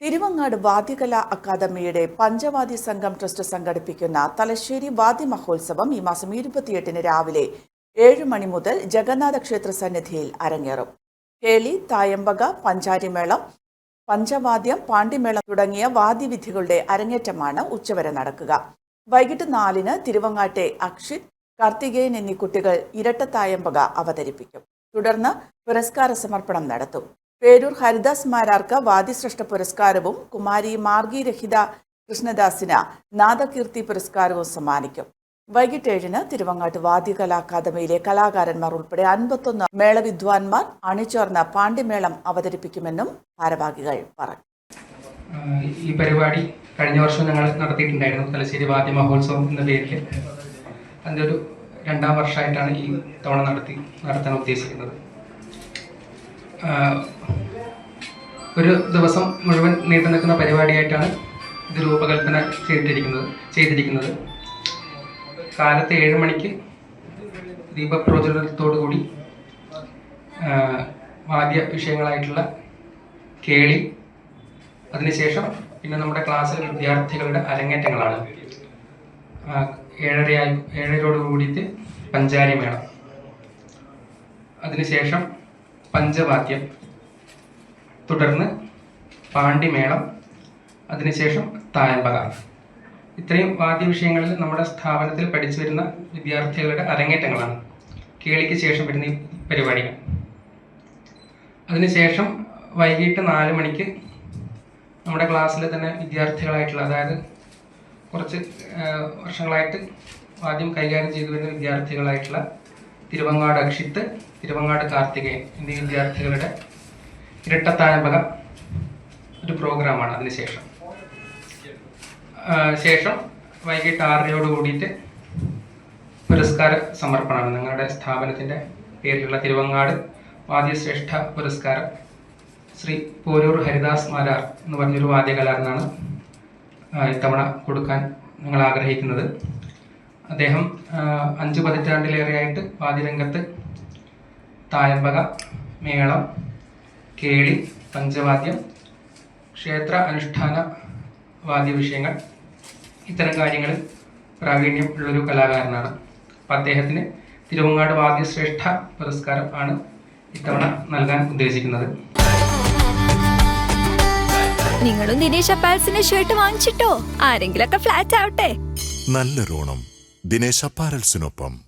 തിരുവങ്ങാട് വാദ്യകലാ അക്കാദമിയുടെ പഞ്ചവാദി സംഘം ട്രസ്റ്റ് സംഘടിപ്പിക്കുന്ന തലശ്ശേരി വാദ്യ മഹോത്സവം ഈ മാസം ഇരുപത്തിയെട്ടിന് രാവിലെ ഏഴ് മണി മുതൽ ജഗന്നാഥ ക്ഷേത്ര സന്നിധിയിൽ അരങ്ങേറും. കേളി തായമ്പക പഞ്ചാരിമേളം പഞ്ചവാദ്യം പാണ്ടിമേളം തുടങ്ങിയ വാദ്യവിധികളുടെ അരങ്ങേറ്റമാണ് ഉച്ചവരെ നടക്കുക. വൈകിട്ട് നാലിന് തിരുവങ്ങാട്ടെ അക്ഷിത് കാർത്തികേയൻ എന്നീ കുട്ടികൾ ഇരട്ടത്തായമ്പക അവതരിപ്പിക്കും. തുടർന്ന് പുരസ്കാര സമർപ്പണം നടത്തും. പേരൂർ ഹരിദാസ് മാരാർക്ക് വാദിശ്രേഷ്ഠ പുരസ്കാരവും കുമാരി മാർഗി രഹിത കൃഷ്ണദാസിന് നാദകീർത്തി പുരസ്കാരവും സമ്മാനിക്കും. വൈകിട്ട് ഏഴിന് തിരുവങ്ങാട്ട് വാദ്യകലാ അക്കാദമിയിലെ കലാകാരന്മാർ ഉൾപ്പെടെ അൻപത്തൊന്ന് മേളവിദ്വാൻമാർ അണിചേർന്ന പാണ്ടിമേളം അവതരിപ്പിക്കുമെന്നും ഭാരവാഹികൾ പറഞ്ഞു. ഈ പരിപാടി കഴിഞ്ഞ വർഷം ഞങ്ങൾ നടത്തിയിട്ടുണ്ടായിരുന്നു. തലശ്ശേരി വാദ്യ മഹോത്സവം എന്ന പേരിൽ. അതിന്റെ ഒരു രണ്ടാം വർഷമായിട്ടാണ് ഈ തവണ നടത്തി നടത്താൻ ഉദ്ദേശിക്കുന്നത്. ഒരു ദിവസം മുഴുവൻ നീണ്ടു നിൽക്കുന്ന പരിപാടിയായിട്ടാണ് ഇത് രൂപകൽപ്പന ചെയ്തിരിക്കുന്നത് ചെയ്തിരിക്കുന്നത്. കാലത്ത് ഏഴ് മണിക്ക് ദീപപ്രോജ്വലനത്തോടു കൂടി ആഹ് വാദ്യ വിഷയങ്ങളായിട്ടുള്ള കേളി അതിനുശേഷം പിന്നെ നമ്മുടെ ക്ലാസ്സിലെ വിദ്യാർത്ഥികളുടെ അരങ്ങേറ്റങ്ങളാണ്. ഏഴരയായി ഏഴരയോട് കൂടിയിട്ട് പഞ്ചാരി മേളം. അതിനുശേഷം പഞ്ചവാദ്യം തുടർന്ന് പാണ്ടിമേളം അതിനുശേഷം തായമ്പക. ഇത്രയും വാദ്യ വിഷയങ്ങളിൽ നമ്മുടെ സ്ഥാപനത്തിൽ പഠിച്ചു വരുന്ന വിദ്യാർത്ഥികളുടെ അരങ്ങേറ്റങ്ങളാണ്. കേളിക്ക് ശേഷം വരുന്ന ഈ പരിപാടികൾ. അതിനുശേഷം വൈകിട്ട് നാല് മണിക്ക് നമ്മുടെ ക്ലാസ്സിലെ തന്നെ വിദ്യാർത്ഥികളായിട്ടുള്ള അതായത് കുറച്ച് വർഷങ്ങളായിട്ട് ആദ്യം കൈകാര്യം ചെയ്തു വരുന്ന വിദ്യാർത്ഥികളായിട്ടുള്ള തിരുവങ്ങാട് അക്ഷിത്ത് തിരുവങ്ങാട് കാർത്തികേയൻ എന്നീ വിദ്യാർത്ഥികളുടെ ഇരട്ടത്താനമ്പക ഒരു പ്രോഗ്രാമാണ് അതിനുശേഷം ശേഷം. വൈകിട്ട് ആറരയോട് കൂടിയിട്ട് പുരസ്കാര സമർപ്പണമാണ് നിങ്ങളുടെ സ്ഥാപനത്തിന്റെ പേരിലുള്ള തിരുവങ്ങാട് വാദ്യശ്രേഷ്ഠ പുരസ്കാരം ശ്രീ പോരൂർ ഹരിദാസ് മാരാർ എന്ന് പറഞ്ഞൊരു വാദ്യകലാരനാണ് ഇത്തവണ കൊടുക്കാൻ ഞങ്ങൾ ആഗ്രഹിക്കുന്നത്. അദ്ദേഹം അഞ്ച് പതിറ്റാണ്ടിലേറെയായിട്ട് വാദ്യരംഗത്ത് തായമ്പക മേളം കേളി പഞ്ചവാദ്യം ക്ഷേത്ര അനുഷ്ഠാന വാദ്യ വിഷയങ്ങൾ ഇത്തരം കാര്യങ്ങളിൽ പ്രാവീണ്യം ഉള്ളൊരു കലാകാരനാണ്. അപ്പം അദ്ദേഹത്തിന് തിരുവങ്ങാട് വാദ്യശ്രേഷ്ഠ പുരസ്കാരം ആണ് ഇത്തവണ നൽകാൻ ഉദ്ദേശിക്കുന്നത്. നിങ്ങളും ദിനേശ് അപ്പാൽസിന്റെ ഷർട്ട് വാങ്ങിച്ചിട്ടോ? ആരെങ്കിലൊക്കെ ഫ്ലാറ്റ് ആവട്ടെ. നല്ലൊരോണം ദിനേശ് അപ്പാരൽസിനൊപ്പം